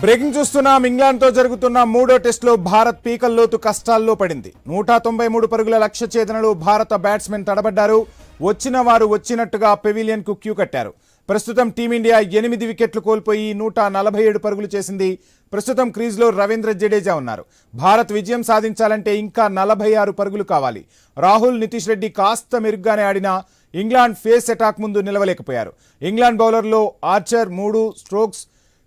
Breaking చూస్తున్నాం. ఇంగ్లాండ్తో జరుగుతున్న మూడో టెస్టులో భారత్ పీకల్లోతు కష్టాల్లో పడింది. నూట తొంభై మూడు పరుగుల లక్ష్య ఛేదనలో భారత బ్యాట్స్మెన్ తడబడ్డారు. వచ్చిన వారు వచ్చినట్టుగా పెవిలియన్కు క్యూ కట్టారు. ప్రస్తుతం టీమిండియా ఎనిమిది వికెట్లు కోల్పోయి నూట నలభై ఏడు పరుగులు చేసింది. ప్రస్తుతం క్రీజ్లో రవీంద్ర జడేజా ఉన్నారు. భారత్ విజయం సాధించాలంటే ఇంకా నలభై ఆరు పరుగులు కావాలి. రాహుల్ నితీష్ రెడ్డి కాస్త మెరుగ్గానే ఆడినా ఇంగ్లాండ్ ఫేస్ అటాక్ ముందు నిలవలేకపోయారు. ఇంగ్లాండ్ బౌలర్లో ఆర్చర్ మూడు స్ట్రోక్స్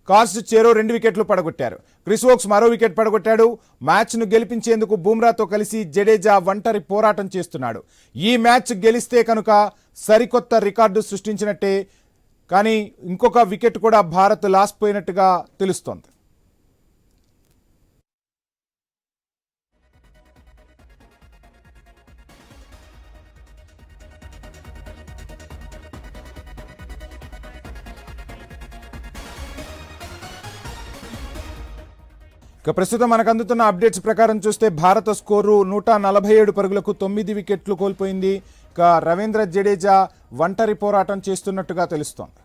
కార్స్ చేరో రెండు వికెట్లు పడగొట్టారు. క్రిస్ వోక్స్ మరో వికెట్ పడగొట్టాడు. మ్యాచ్ను గెలిపించేందుకు బూమ్రాతో కలిసి జడేజా ఒంటరి పోరాటం చేస్తున్నాడు. ఈ మ్యాచ్ గెలిస్తే కనుక సరికొత్త రికార్డు సృష్టించినట్టే. కానీ ఇంకొక వికెట్ కూడా భారత్ లాస్ పోయినట్టుగా తెలుస్తోంది. ఇక ప్రస్తుతం మనకు అందుతున్న అప్డేట్స్ ప్రకారం చూస్తే భారత స్కోరు నూట నలభై ఏడు పరుగులకు తొమ్మిది వికెట్లు కోల్పోయింది. ఇక రవీంద్ర జడేజా ఒంటరి పోరాటం చేస్తున్నట్టుగా తెలుస్తోంది.